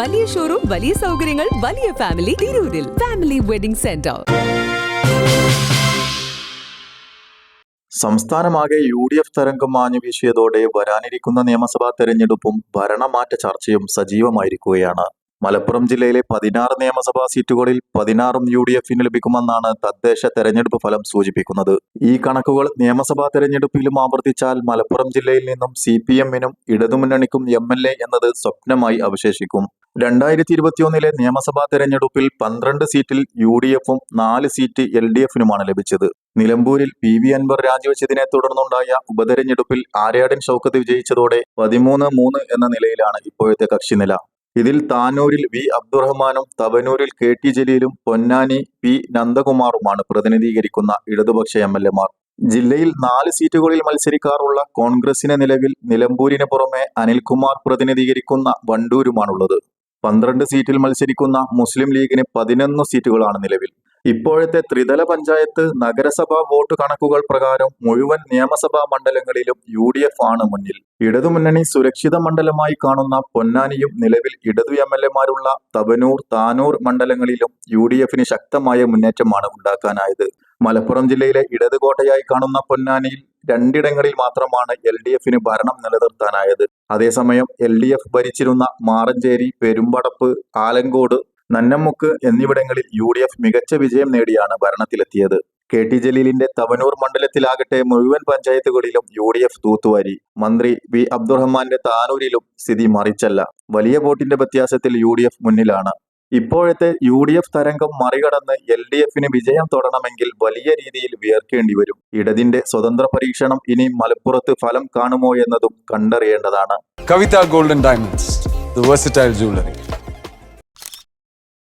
വലിയ ഷോറൂം വലിയ സൗകര്യങ്ങൾ വലിയ ഫാമിലി തിരൂരിൽ. ഫാമിലി വെഡിംഗ് സെന്റർ സംസ്ഥാനമാകെ യു ഡി എഫ് തരംഗം മാഞ്ഞു വീശിയതോടെ വരാനിരിക്കുന്ന നിയമസഭാ തെരഞ്ഞെടുപ്പും ഭരണമാറ്റ ചർച്ചയും സജീവമായിരിക്കുകയാണ്. മലപ്പുറം ജില്ലയിലെ പതിനാറ് നിയമസഭാ സീറ്റുകളിൽ പതിനാറും യു ഡി എഫിന് ലഭിക്കുമെന്നാണ് തദ്ദേശ തെരഞ്ഞെടുപ്പ് ഫലം സൂചിപ്പിക്കുന്നത്. ഈ കണക്കുകൾ നിയമസഭാ തെരഞ്ഞെടുപ്പിലും ആവർത്തിച്ചാൽ മലപ്പുറം ജില്ലയിൽ നിന്നും സി പി എമ്മിനും ഇടതുമുന്നണിക്കും എം എൽ എ എന്നത് സ്വപ്നമായി അവശേഷിക്കും. രണ്ടായിരത്തി ഇരുപത്തിയൊന്നിലെ നിയമസഭാ തെരഞ്ഞെടുപ്പിൽ പന്ത്രണ്ട് സീറ്റിൽ യു ഡി എഫും നാല് സീറ്റ് എൽ ഡി എഫിനുമാണ് ലഭിച്ചത്. നിലമ്പൂരിൽ പി വി അൻവർ രാജിവെച്ചതിനെ തുടർന്നുണ്ടായ ഉപതെരഞ്ഞെടുപ്പിൽ ആര്യാടൻ ഷൗക്കത്ത് വിജയിച്ചതോടെ പതിമൂന്ന് മൂന്ന് എന്ന നിലയിലാണ് ഇപ്പോഴത്തെ കക്ഷിനില. ഇതിൽ താനൂരിൽ വി. അബ്ദുറഹ്മാനും തവനൂരിൽ കെ. ടി. ജലീലും പൊന്നാനി പി. നന്ദകുമാറുമാണ് പ്രതിനിധീകരിക്കുന്ന ഇടതുപക്ഷ എം. എൽ. എമാർ ജില്ലയിൽ നാല് സീറ്റുകളിൽ മത്സരിക്കാറുള്ള കോൺഗ്രസിന് നിലവിൽ നിലമ്പൂരിന് പുറമെ അനിൽകുമാർ പ്രതിനിധീകരിക്കുന്ന വണ്ടൂരുമാണുള്ളത്. പന്ത്രണ്ട് സീറ്റിൽ മത്സരിക്കുന്ന മുസ്ലിം ലീഗിന് പതിനൊന്ന് സീറ്റുകളാണ് നിലവിൽ. ഇപ്പോഴത്തെ ത്രിതല പഞ്ചായത്ത് നഗരസഭാ വോട്ട് കണക്കുകൾ പ്രകാരം മുഴുവൻ നിയമസഭാ മണ്ഡലങ്ങളിലും യു ഡി എഫ് ആണ് മുന്നിൽ. ഇടതുമുന്നണി സുരക്ഷിത മണ്ഡലമായി കാണുന്ന പൊന്നാനിയും നിലവിൽ ഇടതു എം എൽ എമാരുള്ള തവനൂർ താനൂർ മണ്ഡലങ്ങളിലും യു ഡി എഫിന് ശക്തമായ മുന്നേറ്റമാണ് ഉണ്ടാക്കാനായത്. മലപ്പുറം ജില്ലയിലെ ഇടതുകോട്ടയായി കാണുന്ന പൊന്നാനിയിൽ രണ്ടിടങ്ങളിൽ മാത്രമാണ് എൽ ഡി എഫിന് ഭരണം നിലനിർത്താനായത്. അതേസമയം എൽ ഡി എഫ് ഭരിച്ചിരുന്ന മാറഞ്ചേരി പെരുമ്പടപ്പ് ആലങ്കോട് നന്നമുക്ക് എന്നിവിടങ്ങളിൽ യു ഡി എഫ് മികച്ച വിജയം നേടിയാണ് ഭരണത്തിലെത്തിയത്. കെ ടി ജലീലിന്റെ തവനൂർ മണ്ഡലത്തിലാകട്ടെ മുഴുവൻ പഞ്ചായത്തുകളിലും യു ഡി എഫ് തൂത്തുവാരി. മന്ത്രി വി അബ്ദുറഹ്മാന്റെ താനൂരിലും സ്ഥിതി മറിച്ചല്ല. വലിയ വോട്ടിന്റെ വ്യത്യാസത്തിൽ യു ഡി എഫ് മുന്നിലാണ്. ഇപ്പോഴത്തെ യു ഡി എഫ് തരംഗം മറികടന്ന് എൽ ഡി എഫിന് വിജയം തുടരണമെങ്കിൽ വലിയ രീതിയിൽ വിയർക്കേണ്ടി വരും. ഇടതിന്റെ സ്വതന്ത്ര പരീക്ഷണം ഇനി മലപ്പുറത്ത് ഫലം കാണുമോ എന്നതും കണ്ടറിയേണ്ടതാണ്. Kavitha golden diamonds jewellery.